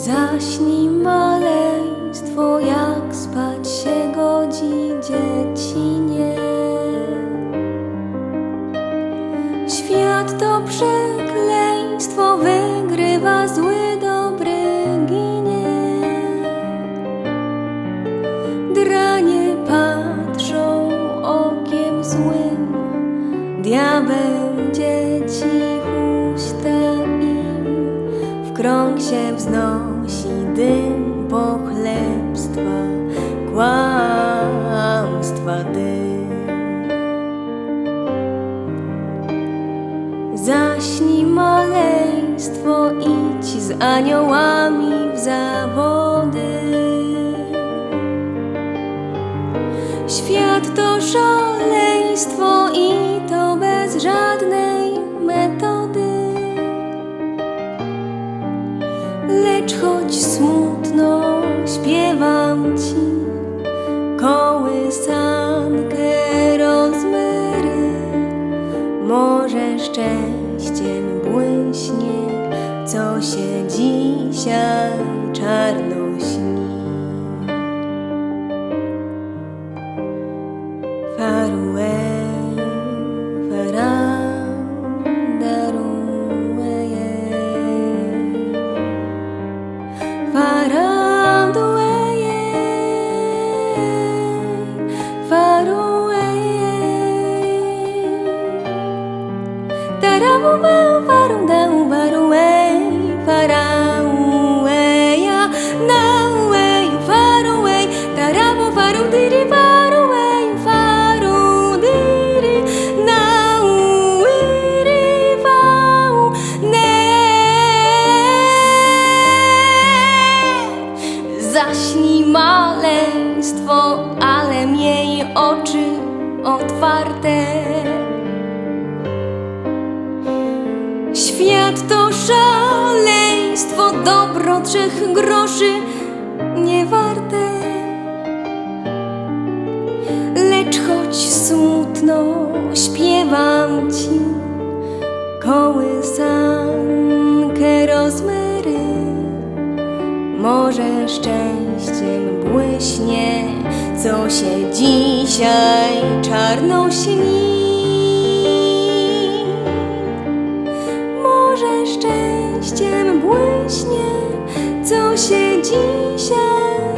Zaśnij maleństwo, jak spać się godzi dziecinie. Świat to przekleństwo, wygrywa zły, dobry ginie. Dranie patrzą okiem złym, diabeł dzieci krąg się wznosi dym pochlebstwa, kłamstwa dym. Zaśnij maleństwo, idź z aniołami w zawody. Świat to szaleństwo Lecz choć smutno śpiewam ci kołysankę rozmery, może szczęściem błyśnie, co się dzisiaj czarno śni. Far away, otwarte. Świat to szaleństwo, dobro trzech groszy nie warte. Lecz choć smutno śpiewam ci kołysankę Może szczęściem błyśnie, co się dzisiaj czarno śni. Może szczęściem błyśnie, co się dzisiaj